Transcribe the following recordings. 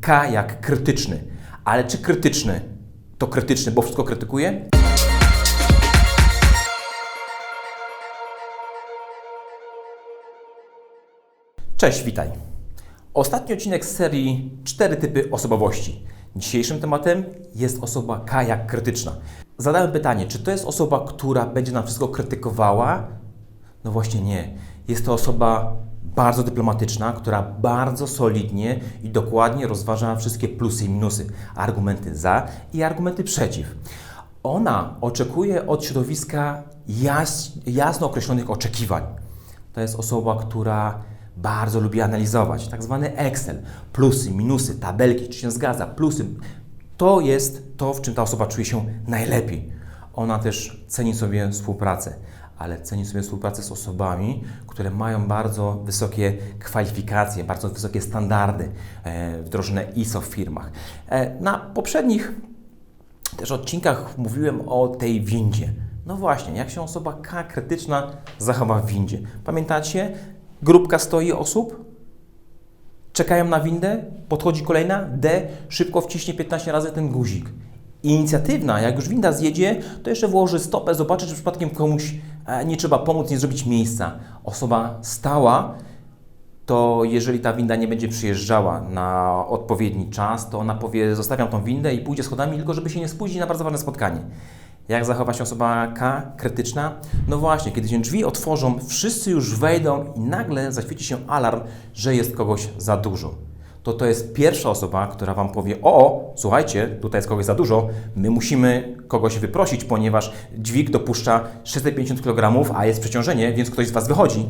K jak krytyczny. Ale czy krytyczny to krytyczny, bo wszystko krytykuje? Cześć, witaj. Ostatni odcinek z serii Cztery typy osobowości. Dzisiejszym tematem jest osoba K jak krytyczna. Zadałem pytanie, czy to jest osoba, która będzie nam wszystko krytykowała? No właśnie nie. Jest to osoba bardzo dyplomatyczna, która bardzo solidnie i dokładnie rozważa wszystkie plusy i minusy, argumenty za i argumenty przeciw. Ona oczekuje od środowiska jas, jasno określonych oczekiwań. To jest osoba, która bardzo lubi analizować, tak zwany Excel, plusy, minusy, tabelki, czy się zgadza, plusy. To jest to, w czym ta osoba czuje się najlepiej. Ona też ceni sobie współpracę, ale ceni sobie współpracę z osobami, które mają bardzo wysokie kwalifikacje, bardzo wysokie standardy e, wdrożone ISO w firmach. E, na poprzednich też odcinkach mówiłem o tej windzie. No właśnie, jak się osoba K krytyczna zachowa w windzie. Pamiętacie? Grupka stoi osób, czekają na windę, podchodzi kolejna, D, szybko wciśnie 15 razy ten guzik. Inicjatywna, jak już winda zjedzie, to jeszcze włoży stopę, zobaczy, czy przypadkiem komuś nie trzeba pomóc, nie zrobić miejsca. Osoba stała, to jeżeli ta winda nie będzie przyjeżdżała na odpowiedni czas, to ona powie, zostawiam tą windę i pójdzie schodami, tylko żeby się nie spóźnić na bardzo ważne spotkanie. Jak zachowa się osoba K, krytyczna? No właśnie, kiedy się drzwi otworzą, wszyscy już wejdą i nagle zaświeci się alarm, że jest kogoś za dużo. To to jest pierwsza osoba, która Wam powie, o, słuchajcie, tutaj jest kogoś za dużo, my musimy kogoś wyprosić, ponieważ dźwig dopuszcza 650 kg, a jest przeciążenie, więc ktoś z Was wychodzi.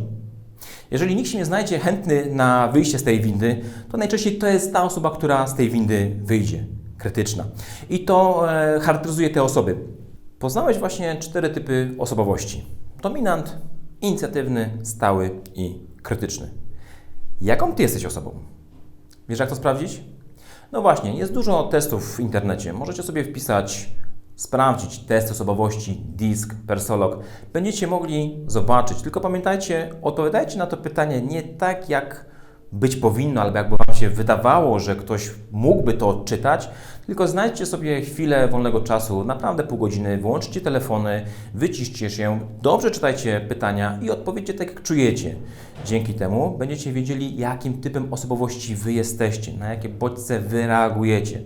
Jeżeli nikt się nie znajdzie chętny na wyjście z tej windy, to najczęściej to jest ta osoba, która z tej windy wyjdzie. Krytyczna. I to e, charakteryzuje te osoby. Poznałeś właśnie cztery typy osobowości: dominant, inicjatywny, stały i krytyczny. Jaką ty jesteś osobą? Wiesz, jak to sprawdzić? No właśnie, jest dużo testów w internecie. Możecie sobie wpisać, sprawdzić test osobowości, DISC, Persolog. Będziecie mogli zobaczyć. Tylko pamiętajcie, odpowiadajcie na to pytanie nie tak, jak być powinno, albo jakby Wam się wydawało, że ktoś mógłby to odczytać, tylko znajdźcie sobie chwilę wolnego czasu, naprawdę pół godziny, wyłączcie telefony, wyciszcie się, dobrze czytajcie pytania i odpowiedzcie tak, jak czujecie. Dzięki temu będziecie wiedzieli, jakim typem osobowości Wy jesteście, na jakie bodźce Wy reagujecie.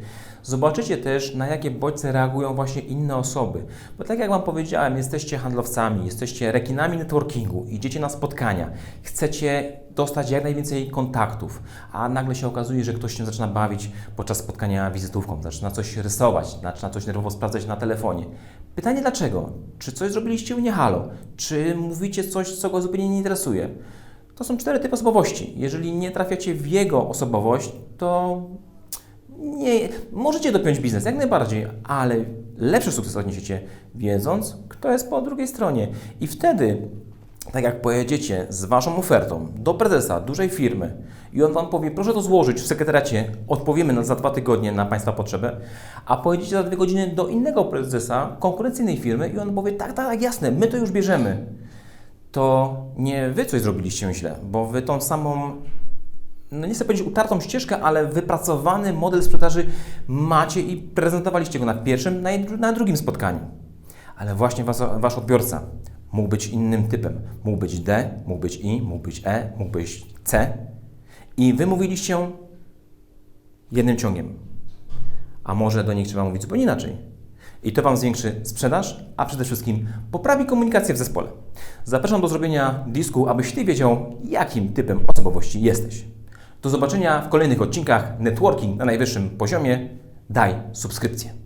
Zobaczycie też, na jakie bodźce reagują właśnie inne osoby. Bo tak jak Wam powiedziałem, jesteście handlowcami, jesteście rekinami networkingu, idziecie na spotkania, chcecie dostać jak najwięcej kontaktów, a nagle się okazuje, że ktoś się zaczyna bawić podczas spotkania wizytówką, zaczyna coś rysować, zaczyna coś nerwowo sprawdzać na telefonie. Pytanie dlaczego? Czy coś zrobiliście u nie halo? Czy mówicie coś, co go zupełnie nie interesuje? To są cztery typy osobowości. Jeżeli nie trafiacie w jego osobowość, to nie, możecie dopiąć biznes jak najbardziej, ale lepszy sukces odniesiecie wiedząc, kto jest po drugiej stronie. I wtedy, tak jak pojedziecie z Waszą ofertą do prezesa dużej firmy i on Wam powie, proszę to złożyć w sekretariacie, odpowiemy na, za dwa tygodnie na Państwa potrzebę, a pojedziecie za dwie godziny do innego prezesa konkurencyjnej firmy i on powie, tak, tak, jasne, my to już bierzemy. To nie Wy coś zrobiliście źle, bo Wy tą samą no nie chcę powiedzieć utartą ścieżkę, ale wypracowany model sprzedaży macie i prezentowaliście go na pierwszym, na, na drugim spotkaniu. Ale właśnie was, wasz odbiorca mógł być innym typem. Mógł być D, mógł być I, mógł być E, mógł być C. I wy mówiliście jednym ciągiem. A może do nich trzeba mówić zupełnie inaczej. I to Wam zwiększy sprzedaż, a przede wszystkim poprawi komunikację w zespole. Zapraszam do zrobienia disku, abyś Ty wiedział, jakim typem osobowości jesteś. Do zobaczenia w kolejnych odcinkach Networking na najwyższym poziomie. Daj subskrypcję.